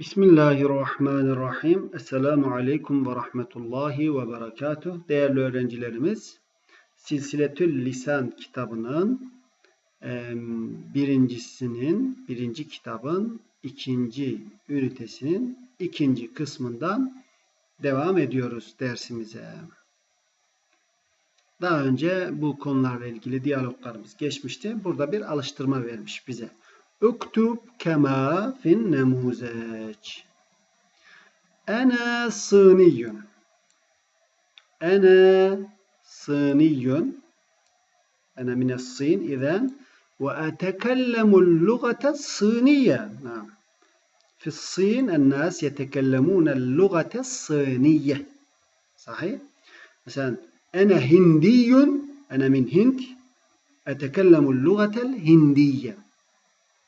Bismillahirrahmanirrahim. Esselamu Aleyküm ve Rahmetullahi ve Berekatuh. Değerli öğrencilerimiz, Silsiletül Lisan kitabının birincisinin, birinci kitabın ikinci ünitesinin ikinci kısmından devam ediyoruz dersimize. Daha önce bu konularla ilgili diyaloglarımız geçmişti. Burada bir alıştırma vermiş bize. اكتب كما في النموذج. أنا صيني. أنا صيني. أنا من الصين إذا وأتكلم اللغة الصينية. نعم. في الصين الناس يتكلمون اللغة الصينية. صحيح؟ مثلا أنا هندي. أنا من هند. أتكلم اللغة الهندية.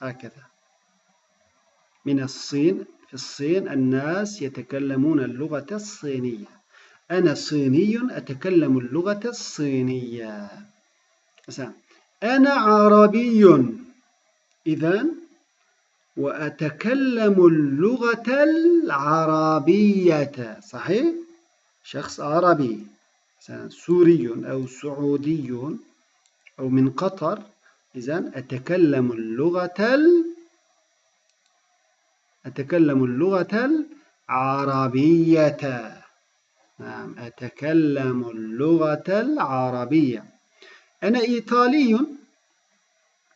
هكذا. من الصين في الصين الناس يتكلمون اللغة الصينية. أنا صيني أتكلم اللغة الصينية. مثلا أنا عربي. إذا وأتكلم اللغة العربية. صحيح؟ شخص عربي. مثلا سوري أو سعودي أو من قطر. إذا أتكلم اللغة ال... أتكلم اللغة العربية نعم أتكلم اللغة العربية. أنا إيطالي.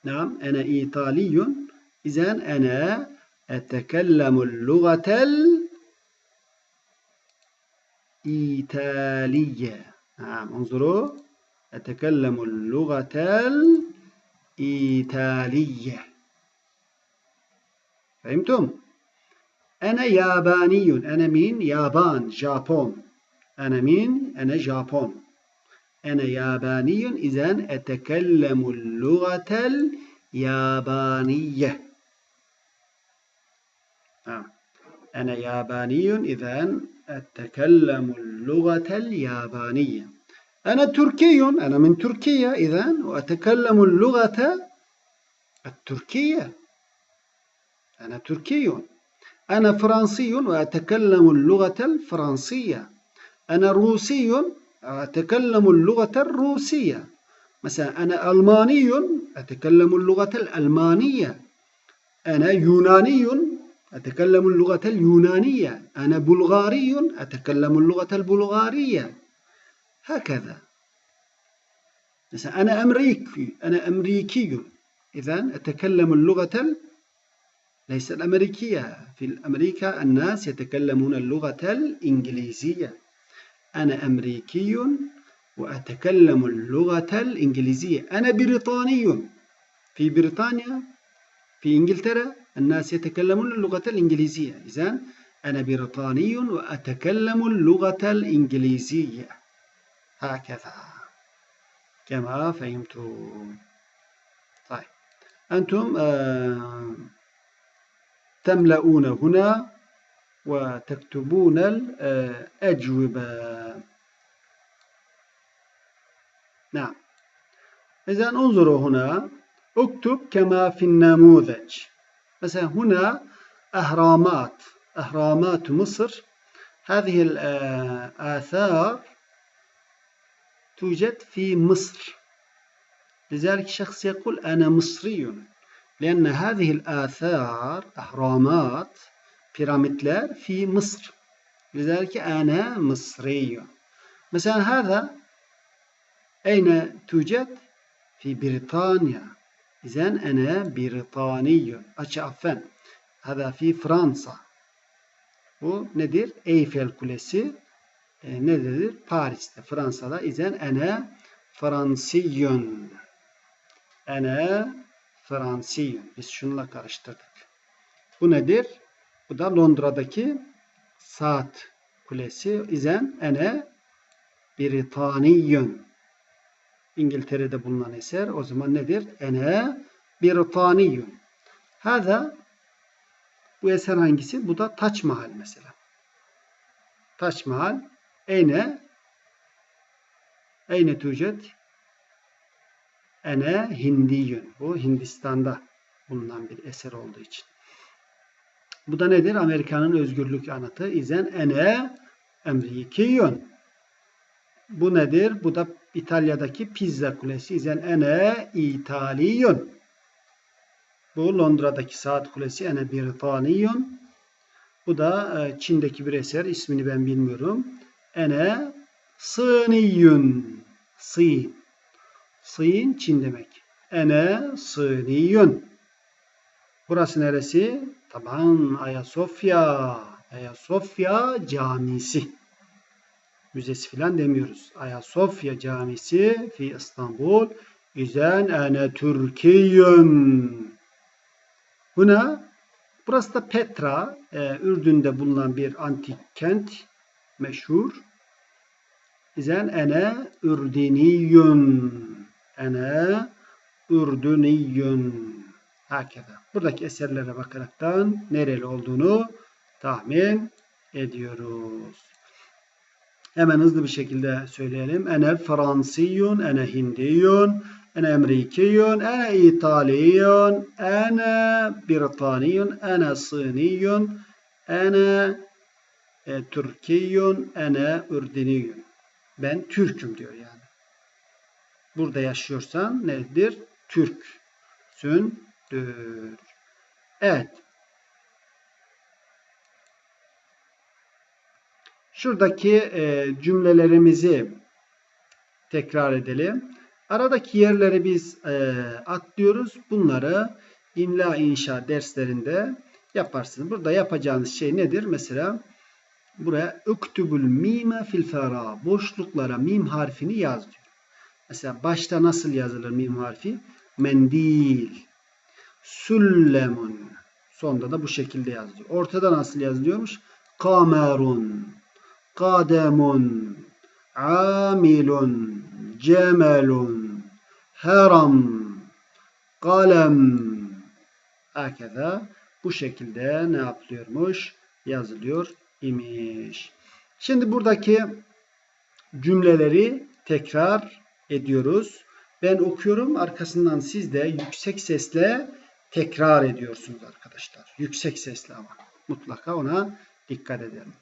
نعم أنا إيطالي. إذا أنا أتكلم اللغة الإيطالية نعم انظروا أتكلم اللغة الإيطالية إيطالية فهمتم؟ أنا ياباني أنا مين؟ يابان جابون أنا مين؟ أنا جابون أنا ياباني إذا أتكلم اللغة اليابانية آه. أنا ياباني إذا أتكلم اللغة اليابانية أنا تركي أنا من تركيا إذا وأتكلم اللغة التركية. أنا تركي. أنا فرنسي وأتكلم اللغة الفرنسية. أنا روسي أتكلم اللغة الروسية. مثلا أنا ألماني أتكلم اللغة الألمانية. أنا يوناني أتكلم اللغة اليونانية. أنا بلغاري أتكلم اللغة البلغارية. هكذا. مثلا أنا أمريكي أنا أمريكي. إذا أتكلم اللغة ليس الأمريكية. في أمريكا الناس يتكلمون اللغة الإنجليزية. أنا أمريكي وأتكلم اللغة الإنجليزية. أنا بريطاني. في بريطانيا في إنجلترا الناس يتكلمون اللغة الإنجليزية. إذا أنا بريطاني وأتكلم اللغة الإنجليزية. هكذا. كما فهمتم. طيب. أنتم آه تملؤون هنا وتكتبون الأجوبة نعم. إذا انظروا هنا اكتب كما في النموذج. مثلا هنا أهرامات أهرامات مصر. هذه الآثار توجد في مصر لذلك شخص يقول أنا مصري لأن هذه الآثار أهرامات بيراميدلر في مصر لذلك أنا مصري مثلا هذا أين توجد؟ في بريطانيا إذا أنا بريطاني عفوا هذا في فرنسا Bu nedir? Eyfel Kulesi e, nerededir? Paris'te, Fransa'da. İzen ene Fransiyun. Ene Fransiyun. Biz şununla karıştırdık. Bu nedir? Bu da Londra'daki saat kulesi. İzen ene Britaniyun. İngiltere'de bulunan eser. O zaman nedir? Ene Britaniyun. Hada bu eser hangisi? Bu da Taç Mahal mesela. Taç Mahal Eyne Eyne tucet Ene Hindiyün. Bu Hindistan'da bulunan bir eser olduğu için. Bu da nedir? Amerika'nın özgürlük anıtı. İzen ene Emrikiyun. Bu nedir? Bu da İtalya'daki Pizza Kulesi. İzen ene İtaliyun. Bu Londra'daki Saat Kulesi ene Britaniyun. Bu da e, Çin'deki bir eser. İsmini ben bilmiyorum. Ene Sıniyun. Sin. Sin Çin demek. Ene Sıniyun. Burası neresi? Taban Ayasofya. Ayasofya Camisi. Müzesi filan demiyoruz. Ayasofya Camisi fi İstanbul. İzen ene Türkiyün. Buna burası da Petra, e, Ürdün'de bulunan bir antik kent meşhur. İzen ene Ürdüniyün. Ene Ürdüniyün. Hakeza. Buradaki eserlere bakaraktan nereli olduğunu tahmin ediyoruz. Hemen hızlı bir şekilde söyleyelim. Ene Fransiyun, ene Hindiyun, ene Amerikiyun, ene İtaliyun, ene Britaniyun, ene Siniyun, ene e, ene Ürdüniyun. Ben Türk'üm diyor yani. Burada yaşıyorsan nedir? Türksün dür. Evet. Şuradaki e, cümlelerimizi tekrar edelim. Aradaki yerleri biz e, atlıyoruz. Bunları imla inşa derslerinde yaparsınız. Burada yapacağınız şey nedir? Mesela buraya üktübül mime fil fera. Boşluklara mim harfini yaz diyor. Mesela başta nasıl yazılır mim harfi? Mendil. Süllemun. Sonda da bu şekilde yazılıyor. Ortada nasıl yazılıyormuş? Kamerun. Kademun. Amilun. Cemelun. Heram. Kalem. Hakeza. Bu şekilde ne yapılıyormuş? Yazılıyor imiş. Şimdi buradaki cümleleri tekrar ediyoruz. Ben okuyorum. Arkasından siz de yüksek sesle tekrar ediyorsunuz arkadaşlar. Yüksek sesle ama. Mutlaka ona dikkat edelim.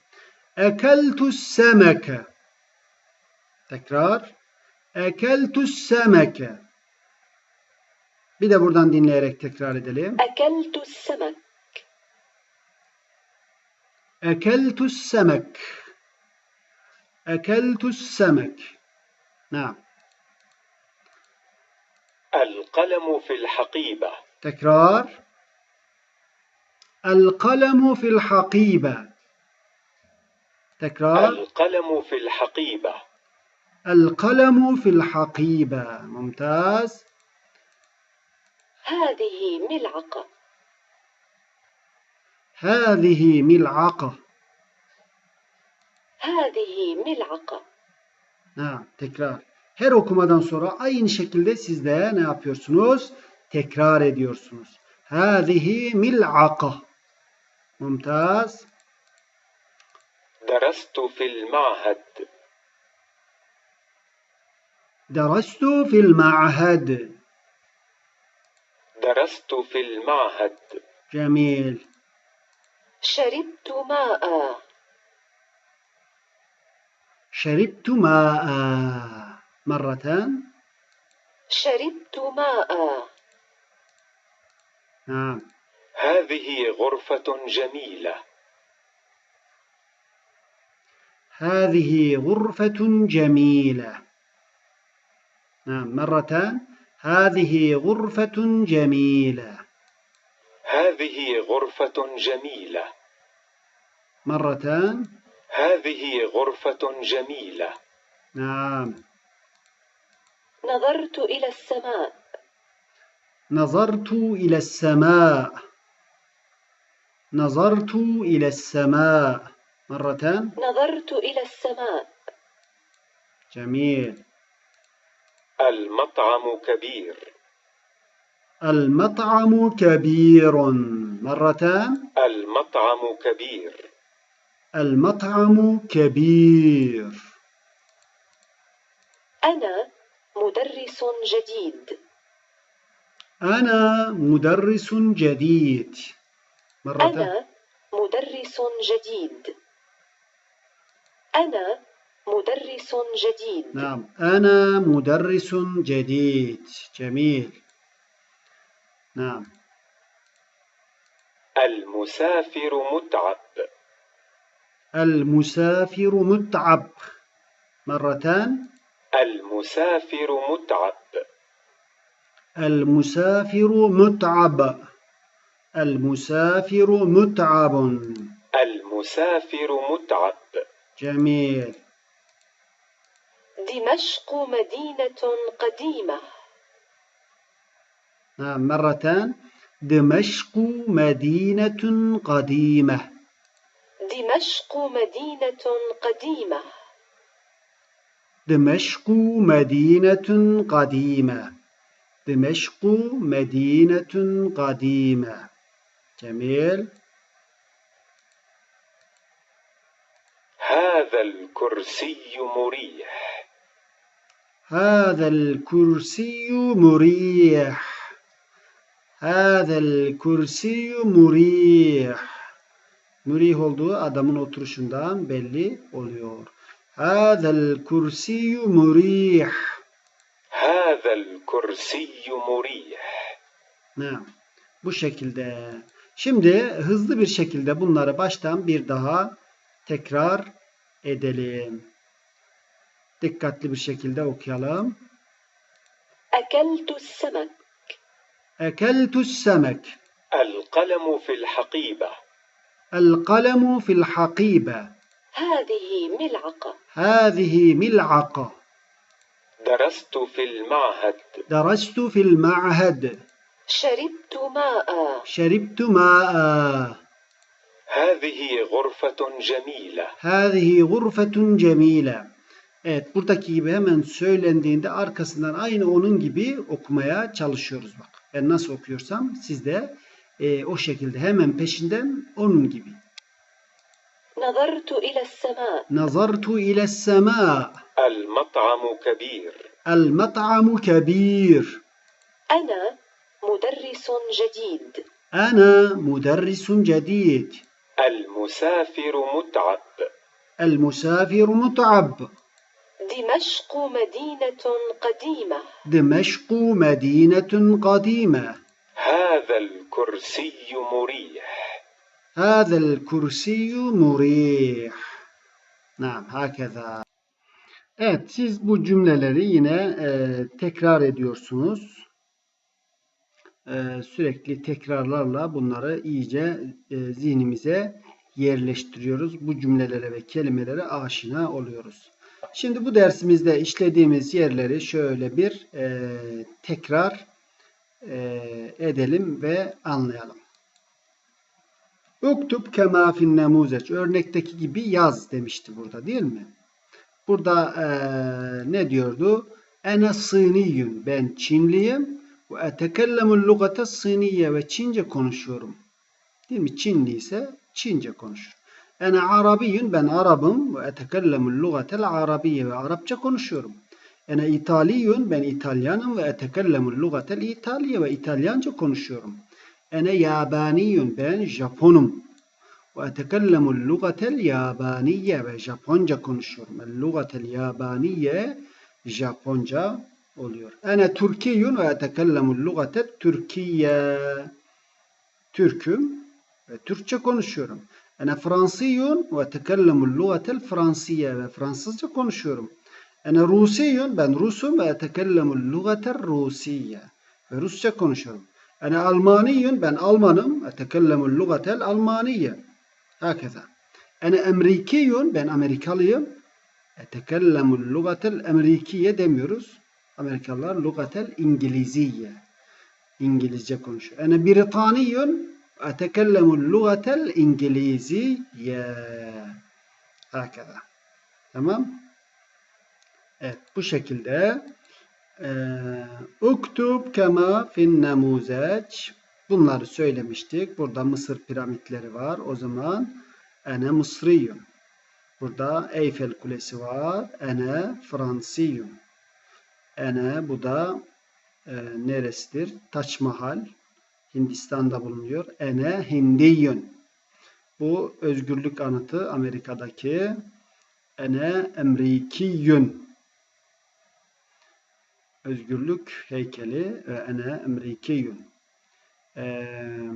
Ekeltus semeke. Tekrar. Ekeltus semeke. Bir de buradan dinleyerek tekrar edelim. أكلت السمك. Ekeltus semek. Naam. القلم في الحقيبة. تكرار. القلم في الحقيبة. تكرار. القلم في الحقيبة. القلم في الحقيبة. ممتاز. هذه ملعقة. هذه ملعقة هذه ملعقة Ha, tekrar. Her okumadan sonra aynı şekilde siz de ne yapıyorsunuz? Tekrar ediyorsunuz. هذه ملعقة ممتاز درست في المعهد درست في المعهد درست في المعهد جميل شربت ماء. شربت ماء. مرة شربت ماء. نعم. هذه غرفة جميلة. هذه غرفة جميلة. نعم مرة هذه غرفة جميلة. هذه غرفة جميلة. مرة هذه غرفة جميلة. نعم. نظرت إلى السماء. نظرت إلى السماء. نظرت إلى السماء. مرة نظرت إلى السماء. جميل. المطعم كبير. المطعم كبير. مرة. المطعم كبير. المطعم كبير. أنا مدرس جديد. أنا مدرس جديد. مرة. أنا مدرس جديد. أنا مدرس جديد. نعم أنا مدرس جديد. جميل. نعم. المسافر متعب. المسافر متعب. مرتان. المسافر متعب. المسافر متعب. المسافر متعب. المسافر متعب. جميل. دمشق مدينة قديمة. نعم مرتان. دمشق مدينة قديمة. دمشق مدينة قديمة. دمشق مدينة قديمة. دمشق مدينة قديمة. جميل. هذا الكرسي مريح. هذا الكرسي مريح. Hâzel kursiyyu murih. Murih olduğu adamın oturuşundan belli oluyor. Hâzel kursiyyu murih. Hâzel kursiyyu murih. Ne? Bu şekilde. Şimdi hızlı bir şekilde bunları baştan bir daha tekrar edelim. Dikkatli bir şekilde okuyalım. Akeltu semek. أكلت السمك. القلم في الحقيبة القلم في الحقيبة. هذه ملعقة هذه ملعقة. درست في المعهد درست في المعهد. شربت ماء شربت ماء. هذه غرفة جميلة هذه غرفة جميلة. Evet buradaki gibi hemen söylendiğinde arkasından aynı onun gibi okumaya çalışıyoruz bak. Ben nasıl okuyorsam siz de e, o şekilde hemen peşinden onun gibi. نظرت إلى السماء. نظرت إلى السماء. المطعم كبير. المطعم كبير. أنا مدرس جديد. أنا مدرس جديد. المسافر متعب. المسافر متعب. دمشق مدينة قديمة دمشق مدينة قديمة هذا الكرسي مريح هذا الكرسي مريح نعم هكذا Evet siz bu cümleleri yine e, tekrar ediyorsunuz. E, sürekli tekrarlarla bunları iyice e, zihnimize yerleştiriyoruz. Bu cümlelere ve kelimelere aşina oluyoruz. Şimdi bu dersimizde işlediğimiz yerleri şöyle bir e, tekrar e, edelim ve anlayalım. Uktub kema fin nemuzeç. Örnekteki gibi yaz demişti burada değil mi? Burada eee, ne diyordu? Ene sıniyün. Ben Çinliyim. Ve etekellemul lugate siniye ve Çince konuşuyorum. Değil mi? Çinli ise Çince konuşur. Ene Arabiyyun ben Arabım ve etekellemul lugatel Arabiyye ve Arapça konuşuyorum. Ene İtaliyun ben İtalyanım ve etekellemul lugatel İtalya ve İtalyanca konuşuyorum. Ene Yabaniyun ben Japonum ve etekellemul lugatel Yabaniye ve Japonca konuşuyorum. El lugatel Yabaniye Japonca oluyor. Ene Türkiyun ve etekellemul lugatel Türkiye. Türküm ve Türkçe konuşuyorum. Ene Fransiyun ve tekellemul lugatel Fransiye ve Fransızca konuşuyorum. Ene Rusiyun ben Rusum ve tekellemul lugatel Rusiye ve Rusça konuşuyorum. Ene Almaniyun ben Almanım ve tekellemul lugatel Almaniye. Hakeza. Ene Amerikiyun ben Amerikalıyım. Etekellemul lugatel Amerikiye demiyoruz. Amerikalılar lugatel İngiliziye. İngilizce konuşuyor. Ene Britaniyun أتكلم اللغة الإنجليزية. هكذا. Tamam. Evet bu şekilde eee uktub kema fin nemuzeç Bunları söylemiştik. Burada Mısır piramitleri var. O zaman ene Mısriyum. Burada Eyfel Kulesi var. Ene Fransiyum. Ene bu da e, neresidir? Taç Mahal. Hindistan'da bulunuyor. Ene Hindiyun. Bu özgürlük anıtı Amerika'daki ene emrikiyün özgürlük heykeli ve ene emrikiyün. Ee,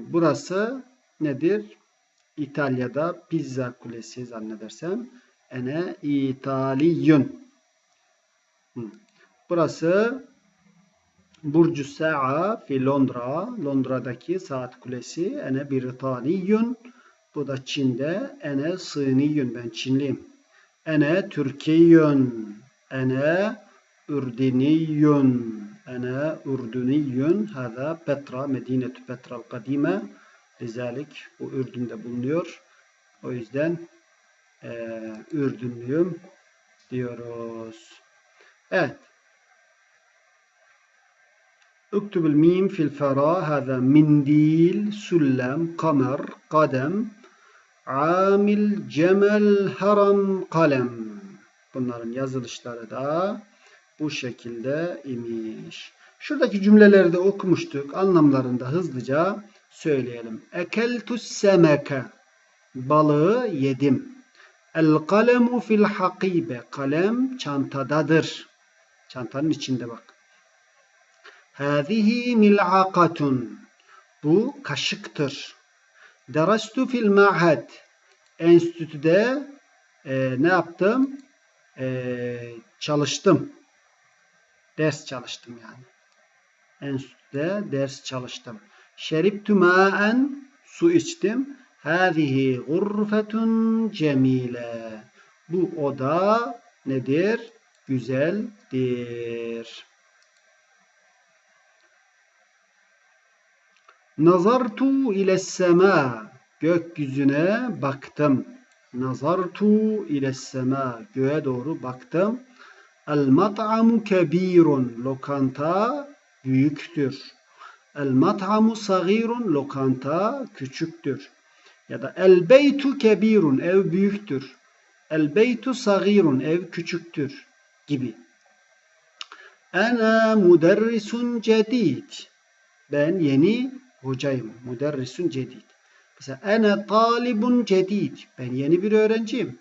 burası nedir? İtalya'da Pizza Kulesi zannedersem. Ene İtaliyün. Hı. Burası Burcu Sa'a fi Londra. Londra'daki saat kulesi. Ene Britaniyün. Bu da Çin'de. Ene Sıniyün. Ben Çinliyim. Ene Türkiyün. Ene Ürdüniyün. Ene Ürdüniyün. Hada Petra. Medinetu Petra el-Kadime. Lizalik bu Ürdün'de bulunuyor. O yüzden eee Ürdünlüyüm diyoruz. Evet. Üktübül mim fil fera hâzâ mindil, süllem, kamer, kadem, amil, cemel, haram, kalem. Bunların yazılışları da bu şekilde imiş. Şuradaki cümleleri de okumuştuk. Anlamlarını da hızlıca söyleyelim. Ekeltus semeke. Balığı yedim. El kalemu fil hakibe. Kalem çantadadır. Çantanın içinde bak. Hâzihi mil'akatun. Bu kaşıktır. Derastu fil ma'had. Enstitüde e, ne yaptım? E, çalıştım. Ders çalıştım yani. Enstitüde ders çalıştım. Şeribtu ma'en. Su içtim. Hâzihi gurfetun cemile. Bu oda nedir? Güzeldir. Nazartu ile sema. Gökyüzüne baktım. Nazartu ile sema. Göğe doğru baktım. El mat'amu kebirun. Lokanta büyüktür. El mat'amu sagirun. Lokanta küçüktür. Ya da el beytu kebirun. Ev büyüktür. El beytu sagirun. Ev küçüktür. Gibi. Ana muderrisun cedid. Ben yeni hocayım. Müderrisun cedid. Mesela ene talibun cedid. Ben yeni bir öğrenciyim.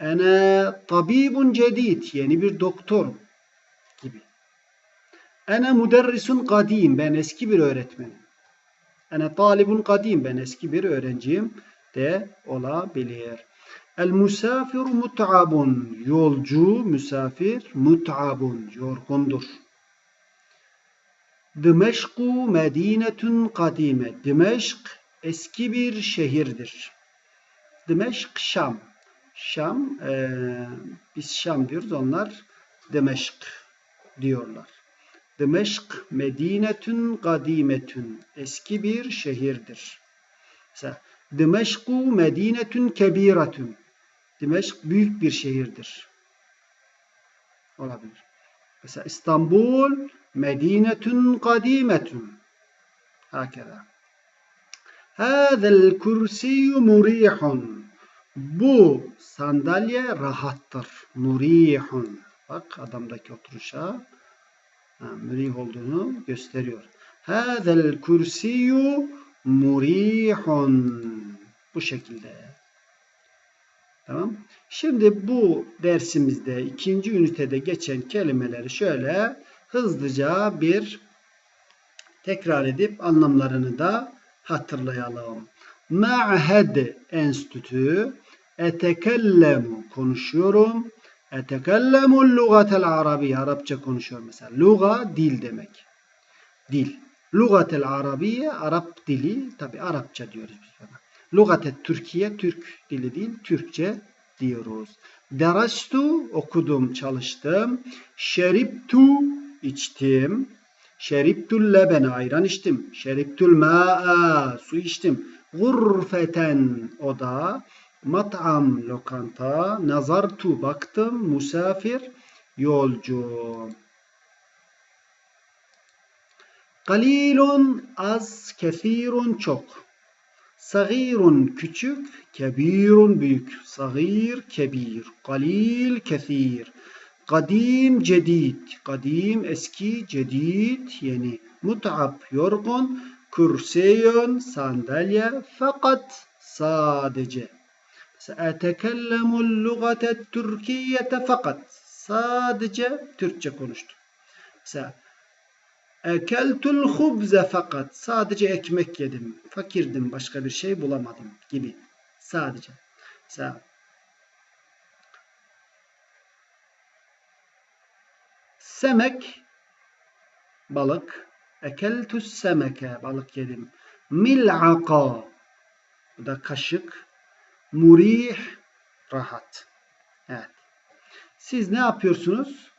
Ene tabibun cedid. Yeni bir doktorum. Gibi. Ene müderrisun kadim. Ben eski bir öğretmenim. Ene talibun kadim. Ben eski bir öğrenciyim de olabilir. El musafir mut'abun. Yolcu, misafir mut'abun. Yorgundur. Dimeşku medinetun kadime. Dimeşk eski bir şehirdir. Dimeşk Şam. Şam, e, biz Şam diyoruz, onlar Dimeşk diyorlar. Dimeşk medinetun kadimetun. Eski bir şehirdir. Mesela Dimeşku medinetun kebiratun. Dimeşk büyük bir şehirdir. Olabilir. Mesela İstanbul medinetun kadimetun. Hakeza. Hâzel kürsiyyu murihun. Bu sandalye rahattır. Murihun. Bak adamdaki oturuşa ha, mürih olduğunu gösteriyor. Hâzel kürsiyyu murihun. Bu şekilde. Tamam. Şimdi bu dersimizde ikinci ünitede geçen kelimeleri şöyle hızlıca bir tekrar edip anlamlarını da hatırlayalım. Ma'hed enstitü etekellemu konuşuyorum. Etekellemu lugatel arabi Arapça konuşuyorum mesela. Luga dil demek. Dil. Lugatel arabiye Arap dili tabi Arapça diyoruz biz buna. Lugatet Türkiye Türk dili değil Türkçe diyoruz. Derastu okudum çalıştım. Şeribtu içtim. Şeribtul lebene ayran içtim. Şeribtul ma'a su içtim. Gurfeten oda. Mat'am lokanta. Nazartu baktım. Musafir yolcu. Kalilun az, kethirun çok. Sagirun küçük, kebirun büyük. Sagir, kebir. Kalil, kethir. Kadim, cedid. Kadim, eski, cedid, yeni. Mut'ab, yorgun. Kürseyun, sandalye. Fakat Sadece. Etekellemul lugate Türkiye'te fakat. Sadece Türkçe konuştum. Mesela ekeltul hubze fakat. Sadece ekmek yedim. Fakirdim. Başka bir şey bulamadım gibi. Sadece. Mesela semek balık. Ekeltus semeke balık yedim. Mil'aka bu da kaşık. Murih rahat. Evet. Siz ne yapıyorsunuz?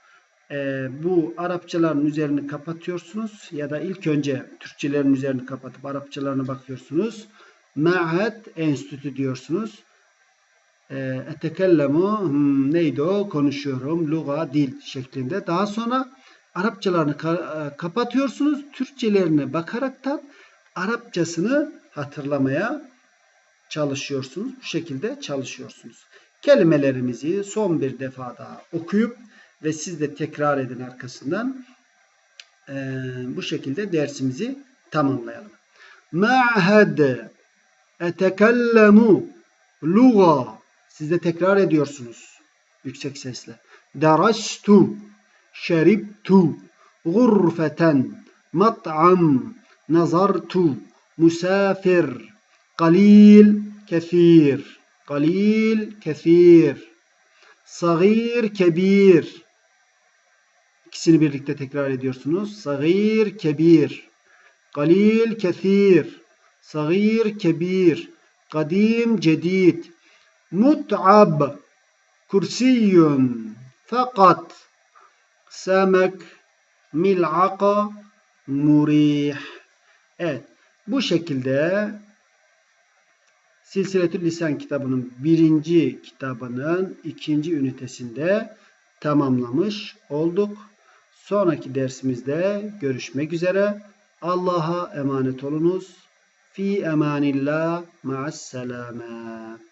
Ee, bu Arapçaların üzerini kapatıyorsunuz ya da ilk önce Türkçelerin üzerini kapatıp Arapçalarına bakıyorsunuz. Ma'had enstitü diyorsunuz. Ee, etekellemu hmm, neydi o? Konuşuyorum. Luga, dil şeklinde. Daha sonra Arapçalarını ka- e, kapatıyorsunuz. Türkçelerine bakaraktan Arapçasını hatırlamaya çalışıyorsunuz. Bu şekilde çalışıyorsunuz. Kelimelerimizi son bir defa daha okuyup ve siz de tekrar edin arkasından. Ee, bu şekilde dersimizi tamamlayalım. Ma'hed etekellemu luga siz de tekrar ediyorsunuz yüksek sesle. Darastu şeribtu gurfeten mat'am nazartu musafir qalil kefir qalil kefir sagir kebir İkisini birlikte tekrar ediyorsunuz. Sagir kebir qalil kefir sagir kebir kadim cedid mut'ab kursiyun fakat semek mil'aka murih Evet. Bu şekilde Silsiletül Lisan kitabının birinci kitabının ikinci ünitesinde tamamlamış olduk. Sonraki dersimizde görüşmek üzere. Allah'a emanet olunuz. Fi emanillah ma'as selame.